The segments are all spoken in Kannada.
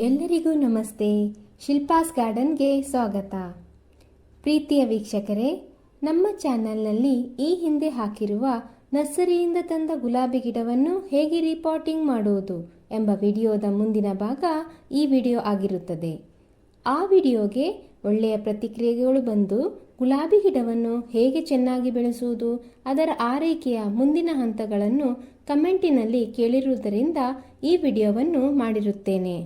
ಎಲ್ಲರಿಗೂ ನಮಸ್ತೆ. ಶಿಲ್ಪಾಸ್ ಗಾರ್ಡನ್ಗೆ ಸ್ವಾಗತ. ಪ್ರೀತಿಯ ವೀಕ್ಷಕರೇ, ನಮ್ಮ ಚಾನೆಲ್ನಲ್ಲಿ ಈ ಹಿಂದೆ ಹಾಕಿರುವ ನರ್ಸರಿಯಿಂದ ತಂದ ಗುಲಾಬಿ ಗಿಡವನ್ನು ಹೇಗೆ ರಿಪೋರ್ಟಿಂಗ್ ಮಾಡುವುದು ಎಂಬ ವಿಡಿಯೋದ ಮುಂದಿನ ಭಾಗ ಈ ವಿಡಿಯೋ ಆಗಿರುತ್ತದೆ. ಆ ವಿಡಿಯೋಗೆ ಒಳ್ಳೆಯ ಪ್ರತಿಕ್ರಿಯೆಗಳು ಬಂದು ಗುಲಾಬಿ ಗಿಡವನ್ನು ಹೇಗೆ ಚೆನ್ನಾಗಿ ಬೆಳೆಸುವುದು, ಅದರ ಆರೈಕೆಯ ಮುಂದಿನ ಹಂತಗಳನ್ನು ಕಮೆಂಟಿನಲ್ಲಿ ಕೇಳಿರುವುದರಿಂದ ಈ ವಿಡಿಯೋವನ್ನು ಮಾಡಿರುತ್ತೇನೆ.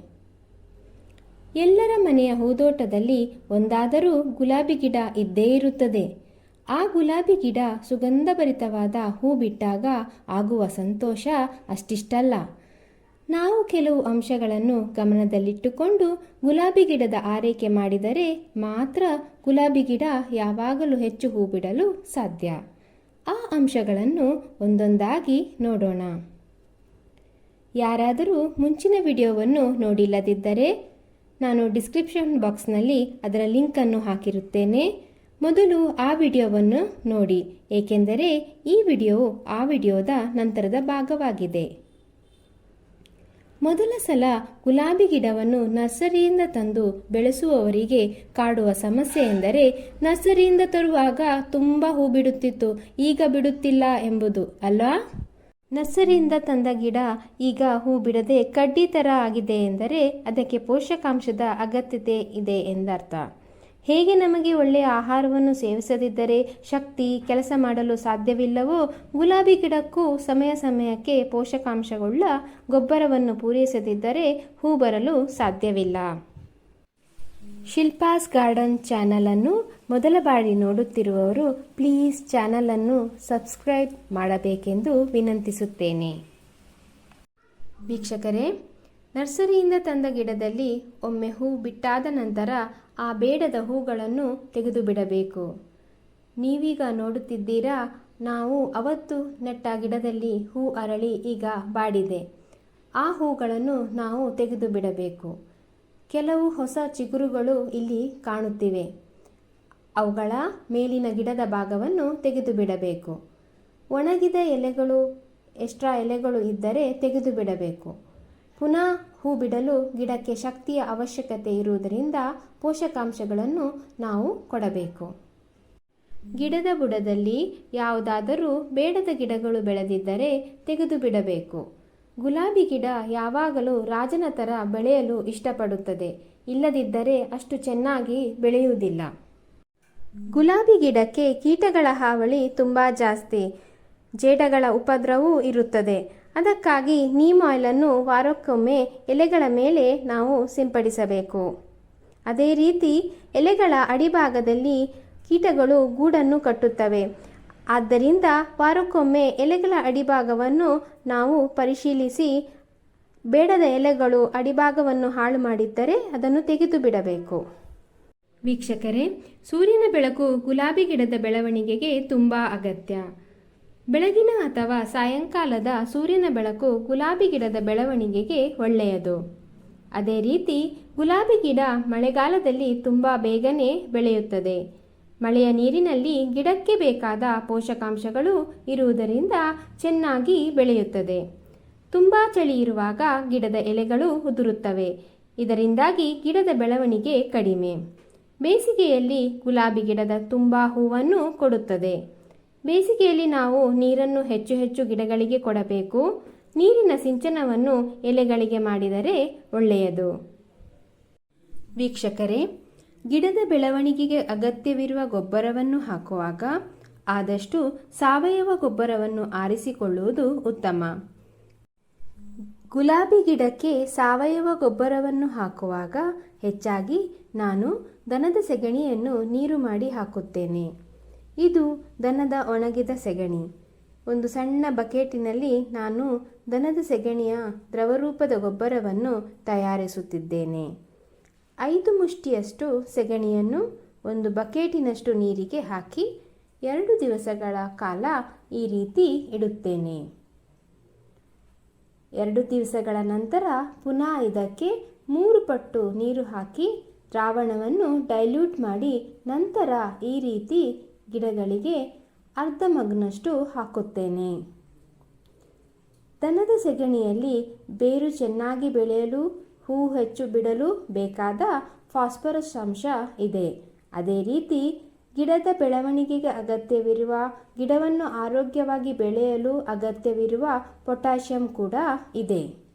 ಎಲ್ಲರ ಮನೆಯ ಹೂದೋಟದಲ್ಲಿ ಒಂದಾದರೂ ಗುಲಾಬಿ ಗಿಡ ಇದ್ದೇ ಇರುತ್ತದೆ. ಆ ಗುಲಾಬಿ ಗಿಡ ಸುಗಂಧಭರಿತವಾದ ಹೂ ಬಿಟ್ಟಾಗ ಆಗುವ ಸಂತೋಷ ಅಷ್ಟಿಷ್ಟಲ್ಲ. ನಾವು ಕೆಲವು ಅಂಶಗಳನ್ನು ಗಮನದಲ್ಲಿಟ್ಟುಕೊಂಡು ಗುಲಾಬಿ ಗಿಡದ ಆರೈಕೆ ಮಾಡಿದರೆ ಮಾತ್ರ ಗುಲಾಬಿ ಗಿಡ ಯಾವಾಗಲೂ ಹೆಚ್ಚು ಹೂ ಬಿಡಲು ಸಾಧ್ಯ. ಆ ಅಂಶಗಳನ್ನು ಒಂದೊಂದಾಗಿ ನೋಡೋಣ. ಯಾರಾದರೂ ಮುಂಚಿನ ವಿಡಿಯೋವನ್ನು ನೋಡಿಲ್ಲದಿದ್ದರೆ ನಾನು ಡಿಸ್ಕ್ರಿಪ್ಷನ್ ಬಾಕ್ಸ್ನಲ್ಲಿ ಅದರ ಲಿಂಕನ್ನು ಹಾಕಿರುತ್ತೇನೆ. ಮೊದಲು ಆ ವಿಡಿಯೋವನ್ನು ನೋಡಿ, ಏಕೆಂದರೆ ಈ ವಿಡಿಯೋವು ಆ ವಿಡಿಯೋದ ನಂತರದ ಭಾಗವಾಗಿದೆ. ಮೊದಲ ಸಲ ಗುಲಾಬಿ ಗಿಡವನ್ನು ನರ್ಸರಿಯಿಂದ ತಂದು ಬೆಳೆಸುವವರಿಗೆ ಕಾಡುವ ಸಮಸ್ಯೆ ಎಂದರೆ ನರ್ಸರಿಯಿಂದ ತರುವಾಗ ತುಂಬ ಹೂ ಬಿಡುತ್ತಿತ್ತು. ಈಗ ಬಿಡುತ್ತಿಲ್ಲ ಎಂಬುದು ಅಲ್ವಾ? ನರ್ಸರಿಯಿಂದ ತಂದ ಗಿಡ ಈಗ ಹೂ ಬಿಡದೆ ಕಡ್ಡಿ ಥರ ಆಗಿದೆ ಎಂದರೆ ಅದಕ್ಕೆ ಪೋಷಕಾಂಶದ ಅಗತ್ಯತೆ ಇದೆ ಎಂದರ್ಥ. ಹೇಗೆ ನಮಗೆ ಒಳ್ಳೆಯ ಆಹಾರವನ್ನು ಸೇವಿಸದಿದ್ದರೆ ಶಕ್ತಿ, ಕೆಲಸ ಮಾಡಲು ಸಾಧ್ಯವಿಲ್ಲವೋ ಗುಲಾಬಿ ಗಿಡಕ್ಕೂ ಸಮಯ ಸಮಯಕ್ಕೆ ಪೋಷಕಾಂಶಗಳ ಗೊಬ್ಬರವನ್ನು ಪೂರೈಸದಿದ್ದರೆ ಹೂ ಬರಲು ಸಾಧ್ಯವಿಲ್ಲ. ಶಿಲ್ಪಾಸ್ ಗಾರ್ಡನ್ ಚಾನಲನ್ನು ಮೊದಲ ಬಾರಿ ನೋಡುತ್ತಿರುವವರು ಪ್ಲೀಸ್ ಚಾನಲನ್ನು ಸಬ್ಸ್ಕ್ರೈಬ್ ಮಾಡಬೇಕೆಂದು ವಿನಂತಿಸುತ್ತೇನೆ. ವೀಕ್ಷಕರೇ ನರ್ಸರಿಯಿಂದ ತಂದ ಗಿಡದಲ್ಲಿ ಒಮ್ಮೆ ಹೂ ಬಿಟ್ಟಾದ ನಂತರ ಆ ಬೇಡದ ಹೂಗಳನ್ನು ತೆಗೆದು ಬಿಡಬೇಕು. ನೀವೀಗ ನೋಡುತ್ತಿದ್ದೀರಾ, ನಾವು ಅವತ್ತು ನೆಟ್ಟ ಗಿಡದಲ್ಲಿ ಹೂ ಅರಳಿ ಈಗ ಬಾಡಿದೆ. ಆ ಹೂಗಳನ್ನು ನಾವು ತೆಗೆದು ಬಿಡಬೇಕು. ಕೆಲವು ಹೊಸ ಚಿಗುರುಗಳು ಇಲ್ಲಿ ಕಾಣುತ್ತಿವೆ. ಅವುಗಳ ಮೇಲಿನ ಗಿಡದ ಭಾಗವನ್ನು ತೆಗೆದು ಬಿಡಬೇಕು. ಒಣಗಿದ ಎಲೆಗಳು, ಎಕ್ಸ್ಟ್ರಾ ಎಲೆಗಳು ಇದ್ದರೆ ತೆಗೆದು ಬಿಡಬೇಕು. ಪುನಃ ಹೂ ಬಿಡಲು ಗಿಡಕ್ಕೆ ಶಕ್ತಿಯ ಅವಶ್ಯಕತೆ ಇರುವುದರಿಂದ ಪೋಷಕಾಂಶಗಳನ್ನು ನಾವು ಕೊಡಬೇಕು. ಗಿಡದ ಬುಡದಲ್ಲಿ ಯಾವುದಾದರೂ ಬೇಡದ ಗಿಡಗಳು ಬೆಳೆದಿದ್ದರೆ ತೆಗೆದು ಬಿಡಬೇಕು. ಗುಲಾಬಿ ಗಿಡ ಯಾವಾಗಲೂ ರಾಜನ ಥರ ಬೆಳೆಯಲು ಇಷ್ಟಪಡುತ್ತದೆ. ಇಲ್ಲದಿದ್ದರೆ ಅಷ್ಟು ಚೆನ್ನಾಗಿ ಬೆಳೆಯುವುದಿಲ್ಲ. ಗುಲಾಬಿ ಗಿಡಕ್ಕೆ ಕೀಟಗಳ ಹಾವಳಿ ತುಂಬ ಜಾಸ್ತಿ. ಜೇಡಗಳ ಉಪದ್ರವೂ ಇರುತ್ತದೆ. ಅದಕ್ಕಾಗಿ ನೀಮ್ ಆಯಿಲನ್ನು ವಾರಕ್ಕೊಮ್ಮೆ ಎಲೆಗಳ ಮೇಲೆ ನಾವು ಸಿಂಪಡಿಸಬೇಕು. ಅದೇ ರೀತಿ ಎಲೆಗಳ ಅಡಿಭಾಗದಲ್ಲಿ ಕೀಟಗಳು ಗೂಡನ್ನು ಕಟ್ಟುತ್ತವೆ. ಆದ್ದರಿಂದ ವಾರಕ್ಕೊಮ್ಮೆ ಎಲೆಗಳ ಅಡಿಭಾಗವನ್ನು ನಾವು ಪರಿಶೀಲಿಸಿ ಬೇಡದ ಎಲೆಗಳು ಅಡಿಭಾಗವನ್ನು ಹಾಳು ಮಾಡಿದ್ದರೆ ಅದನ್ನು ತೆಗೆದು ಬಿಡಬೇಕು. ವೀಕ್ಷಕರೇ, ಸೂರ್ಯನ ಬೆಳಕು ಗುಲಾಬಿ ಗಿಡದ ಬೆಳವಣಿಗೆಗೆ ತುಂಬ ಅಗತ್ಯ. ಬೆಳಗಿನ ಅಥವಾ ಸಾಯಂಕಾಲದ ಸೂರ್ಯನ ಬೆಳಕು ಗುಲಾಬಿ ಗಿಡದ ಬೆಳವಣಿಗೆಗೆ ಒಳ್ಳೆಯದು. ಅದೇ ರೀತಿ ಗುಲಾಬಿ ಗಿಡ ಮಳೆಗಾಲದಲ್ಲಿ ತುಂಬ ಬೇಗನೆ ಬೆಳೆಯುತ್ತದೆ. ಮಳೆಯ ನೀರಿನಲ್ಲಿ ಗಿಡಕ್ಕೆ ಬೇಕಾದ ಪೋಷಕಾಂಶಗಳು ಇರುವುದರಿಂದ ಚೆನ್ನಾಗಿ ಬೆಳೆಯುತ್ತದೆ. ತುಂಬ ಚಳಿ ಇರುವಾಗ ಗಿಡದ ಎಲೆಗಳು ಉದುರುತ್ತವೆ. ಇದರಿಂದಾಗಿ ಗಿಡದ ಬೆಳವಣಿಗೆ ಕಡಿಮೆ. ಬೇಸಿಗೆಯಲ್ಲಿ ಗುಲಾಬಿ ಗಿಡದ ತುಂಬ ಹೂವನ್ನು ಕೊಡುತ್ತದೆ. ಬೇಸಿಗೆಯಲ್ಲಿ ನಾವು ನೀರನ್ನು ಹೆಚ್ಚು ಹೆಚ್ಚು ಗಿಡಗಳಿಗೆ ಕೊಡಬೇಕು. ನೀರಿನ ಸಿಂಚನವನ್ನು ಎಲೆಗಳಿಗೆ ಮಾಡಿದರೆ ಒಳ್ಳೆಯದು. ವೀಕ್ಷಕರೇ, ಗಿಡದ ಬೆಳವಣಿಗೆಗೆ ಅಗತ್ಯವಿರುವ ಗೊಬ್ಬರವನ್ನು ಹಾಕುವಾಗ ಆದಷ್ಟು ಸಾವಯವ ಗೊಬ್ಬರವನ್ನು ಆರಿಸಿಕೊಳ್ಳುವುದು ಉತ್ತಮ. ಗುಲಾಬಿ ಗಿಡಕ್ಕೆ ಸಾವಯವ ಗೊಬ್ಬರವನ್ನು ಹಾಕುವಾಗ ಹೆಚ್ಚಾಗಿ ನಾನು ದನದ ಸೆಗಣಿಯನ್ನು ನೀರು ಮಾಡಿ ಹಾಕುತ್ತೇನೆ. ಇದು ದನದ ಒಣಗಿದ ಸೆಗಣಿ. ಒಂದು ಸಣ್ಣ ಬಕೆಟಿನಲ್ಲಿ ನಾನು ದನದ ಸೆಗಣಿಯ ದ್ರವರೂಪದ ಗೊಬ್ಬರವನ್ನು ತಯಾರಿಸುತ್ತಿದ್ದೇನೆ. ಐದು ಮುಷ್ಟಿಯಷ್ಟು ಸೆಗಣಿಯನ್ನು ಒಂದು ಬಕೆಟಿನಷ್ಟು ನೀರಿಗೆ ಹಾಕಿ ಎರಡು ದಿವಸಗಳ ಕಾಲ ಈ ರೀತಿ ಇಡುತ್ತೇನೆ. ಎರಡು ದಿವಸಗಳ ನಂತರ ಪುನಃ ಇದಕ್ಕೆ ಮೂರು ಪಟ್ಟು ನೀರು ಹಾಕಿ ದ್ರಾವಣವನ್ನು ಡೈಲ್ಯೂಟ್ ಮಾಡಿ ನಂತರ ಈ ರೀತಿ ಗಿಡಗಳಿಗೆ ಅರ್ಧ ಮಗ್ನಷ್ಟು ಹಾಕುತ್ತೇನೆ. ದನದ ಸೆಗಣಿಯಲ್ಲಿ ಬೇರು ಚೆನ್ನಾಗಿ ಬೆಳೆಯಲು, ಹೂ ಹೆಚ್ಚು ಬಿಡಲು ಬೇಕಾದ ಫಾಸ್ಫರಸ್ ಅಂಶ ಇದೆ. ಅದೇ ರೀತಿ ಗಿಡದ ಬೆಳವಣಿಗೆಗೆ ಅಗತ್ಯವಿರುವ, ಗಿಡವನ್ನು ಆರೋಗ್ಯವಾಗಿ ಬೆಳೆಯಲು ಅಗತ್ಯವಿರುವ ಪೊಟ್ಯಾಷಿಯಂ ಕೂಡ ಇದೆ.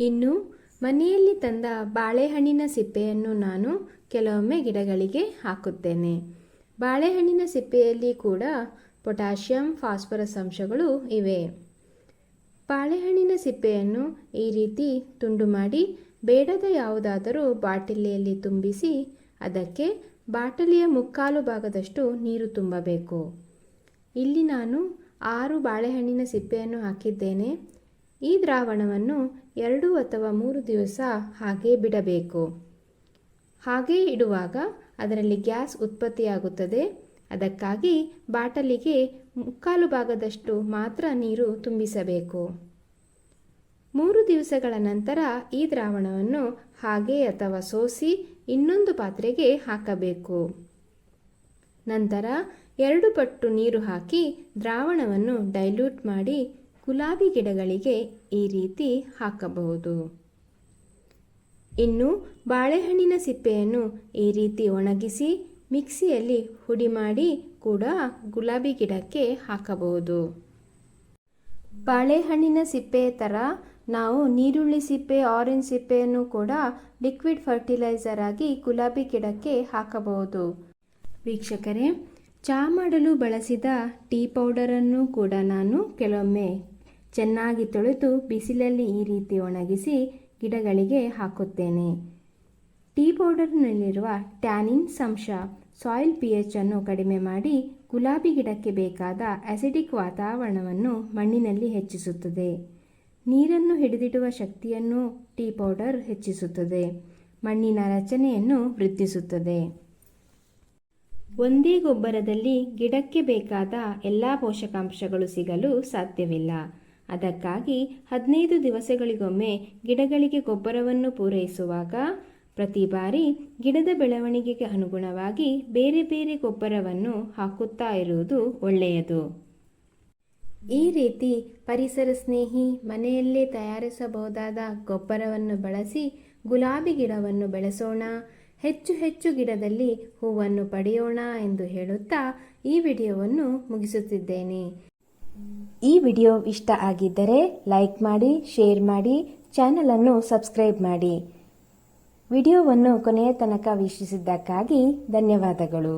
ಇನ್ನು ಮನೆಯಲ್ಲಿ ತಂದ ಬಾಳೆಹಣ್ಣಿನ ಸಿಪ್ಪೆಯನ್ನು ನಾನು ಕೆಲವೊಮ್ಮೆ ಗಿಡಗಳಿಗೆ ಹಾಕುತ್ತೇನೆ. ಬಾಳೆಹಣ್ಣಿನ ಸಿಪ್ಪೆಯಲ್ಲಿ ಕೂಡ ಪೊಟ್ಯಾಷಿಯಂ ಫಾಸ್ಫರಸ್ ಅಂಶಗಳು ಇವೆ. ಬಾಳೆಹಣ್ಣಿನ ಸಿಪ್ಪೆಯನ್ನು ಈ ರೀತಿ ತುಂಡು ಮಾಡಿ ಬೇಡದ ಯಾವುದಾದರೂ ಬಾಟಲಿಯಲ್ಲಿ ತುಂಬಿಸಿ ಅದಕ್ಕೆ ಬಾಟಲಿಯ ಮುಕ್ಕಾಲು ಭಾಗದಷ್ಟು ನೀರು ತುಂಬಬೇಕು. ಇಲ್ಲಿ ನಾನು ಆರು ಬಾಳೆಹಣ್ಣಿನ ಸಿಪ್ಪೆಯನ್ನು ಹಾಕಿದ್ದೇನೆ. ಈ ದ್ರಾವಣವನ್ನು ಎರಡು ಅಥವಾ ಮೂರು ದಿವಸ ಹಾಗೆ ಬಿಡಬೇಕು. ಹಾಗೆ ಇಡುವಾಗ ಅದರಲ್ಲಿ ಗ್ಯಾಸ್ ಉತ್ಪತ್ತಿಯಾಗುತ್ತದೆ. ಅದಕ್ಕಾಗಿ ಬಾಟಲಿಗೆ ಮುಕ್ಕಾಲು ಭಾಗದಷ್ಟು ಮಾತ್ರ ನೀರು ತುಂಬಿಸಬೇಕು. ಮೂರು ದಿವಸಗಳ ನಂತರ ಈ ದ್ರಾವಣವನ್ನು ಹಾಗೆ ಅಥವಾ ಸೋಸಿ ಇನ್ನೊಂದು ಪಾತ್ರೆಗೆ ಹಾಕಬೇಕು. ನಂತರ ಎರಡು ಪಟ್ಟು ನೀರು ಹಾಕಿ ದ್ರಾವಣವನ್ನು ಡೈಲ್ಯೂಟ್ ಮಾಡಿ ಗುಲಾಬಿ ಗಿಡಗಳಿಗೆ ಈ ರೀತಿ ಹಾಕಬಹುದು. ಇನ್ನು ಬಾಳೆಹಣ್ಣಿನ ಸಿಪ್ಪೆಯನ್ನು ಈ ರೀತಿ ಒಣಗಿಸಿ ಮಿಕ್ಸಿಯಲ್ಲಿ ಹುಡಿ ಮಾಡಿ ಕೂಡ ಗುಲಾಬಿ ಗಿಡಕ್ಕೆ ಹಾಕಬಹುದು. ಬಾಳೆಹಣ್ಣಿನ ಸಿಪ್ಪೆಯ ಥರ ನಾವು ನೀರುಳ್ಳಿ ಸಿಪ್ಪೆ ಆರೆಂಜ್ ಸಿಪ್ಪೆಯನ್ನು ಕೂಡ ಲಿಕ್ವಿಡ್ ಫರ್ಟಿಲೈಸರ್ ಆಗಿ ಗುಲಾಬಿ ಗಿಡಕ್ಕೆ ಹಾಕಬಹುದು. ವೀಕ್ಷಕರೇ ಚಹಾ ಮಾಡಲು ಬಳಸಿದ ಟೀ ಪೌಡರನ್ನು ಕೂಡ ನಾನು ಕೆಲವೊಮ್ಮೆ ಚೆನ್ನಾಗಿ ತೊಳೆದು ಬಿಸಿಲಲ್ಲಿ ಈ ರೀತಿ ಒಣಗಿಸಿ ಗಿಡಗಳಿಗೆ ಹಾಕುತ್ತೇನೆ. ಟೀ ಪೌಡರ್ನಲ್ಲಿರುವ ಟ್ಯಾನಿನ್ ಅಂಶ ಸಾಯಿಲ್ ಪಿ ಎಚ್ ಅನ್ನು ಕಡಿಮೆ ಮಾಡಿ ಗುಲಾಬಿ ಗಿಡಕ್ಕೆ ಬೇಕಾದ ಅಸಿಡಿಕ್ ವಾತಾವರಣವನ್ನು ಮಣ್ಣಿನಲ್ಲಿ ಹೆಚ್ಚಿಸುತ್ತದೆ. ನೀರನ್ನು ಹಿಡಿದಿಡುವ ಶಕ್ತಿಯನ್ನು ಟೀ ಪೌಡರ್ ಹೆಚ್ಚಿಸುತ್ತದೆ. ಮಣ್ಣಿನ ರಚನೆಯನ್ನು ವೃದ್ಧಿಸುತ್ತದೆ. ಒಂದೇ ಗೊಬ್ಬರದಲ್ಲಿ ಗಿಡಕ್ಕೆ ಬೇಕಾದ ಎಲ್ಲ ಪೋಷಕಾಂಶಗಳು ಸಿಗಲು ಸಾಧ್ಯವಿಲ್ಲ. ಅದಕ್ಕಾಗಿ ಹದಿನೈದು ದಿವಸಗಳಿಗೊಮ್ಮೆ ಗಿಡಗಳಿಗೆ ಗೊಬ್ಬರವನ್ನು ಪೂರೈಸುವಾಗ ಪ್ರತಿ ಬಾರಿ ಗಿಡದ ಬೆಳವಣಿಗೆಗೆ ಅನುಗುಣವಾಗಿ ಬೇರೆ ಬೇರೆ ಗೊಬ್ಬರವನ್ನು ಹಾಕುತ್ತಾ ಇರುವುದು ಒಳ್ಳೆಯದು. ಈ ರೀತಿ ಪರಿಸರ ಸ್ನೇಹಿ ಮನೆಯಲ್ಲೇ ತಯಾರಿಸಬಹುದಾದ ಗೊಬ್ಬರವನ್ನು ಬಳಸಿ ಗುಲಾಬಿ ಗಿಡವನ್ನು ಬೆಳೆಸೋಣ, ಹೆಚ್ಚು ಹೆಚ್ಚು ಗಿಡದಲ್ಲಿ ಹೂವನ್ನು ಪಡೆಯೋಣ ಎಂದು ಹೇಳುತ್ತಾ ಈ ವಿಡಿಯೋವನ್ನು ಮುಗಿಸುತ್ತಿದ್ದೇನೆ. ಈ ವಿಡಿಯೋ ಇಷ್ಟ ಆಗಿದ್ದರೆ ಲೈಕ್ ಮಾಡಿ, ಶೇರ್ ಮಾಡಿ, ಚಾನಲನ್ನು ಸಬ್ಸ್ಕ್ರೈಬ್ ಮಾಡಿ. ವಿಡಿಯೋವನ್ನು ಕೊನೆಯ ತನಕ ವೀಕ್ಷಿಸಿದ್ದಕ್ಕಾಗಿ ಧನ್ಯವಾದಗಳು.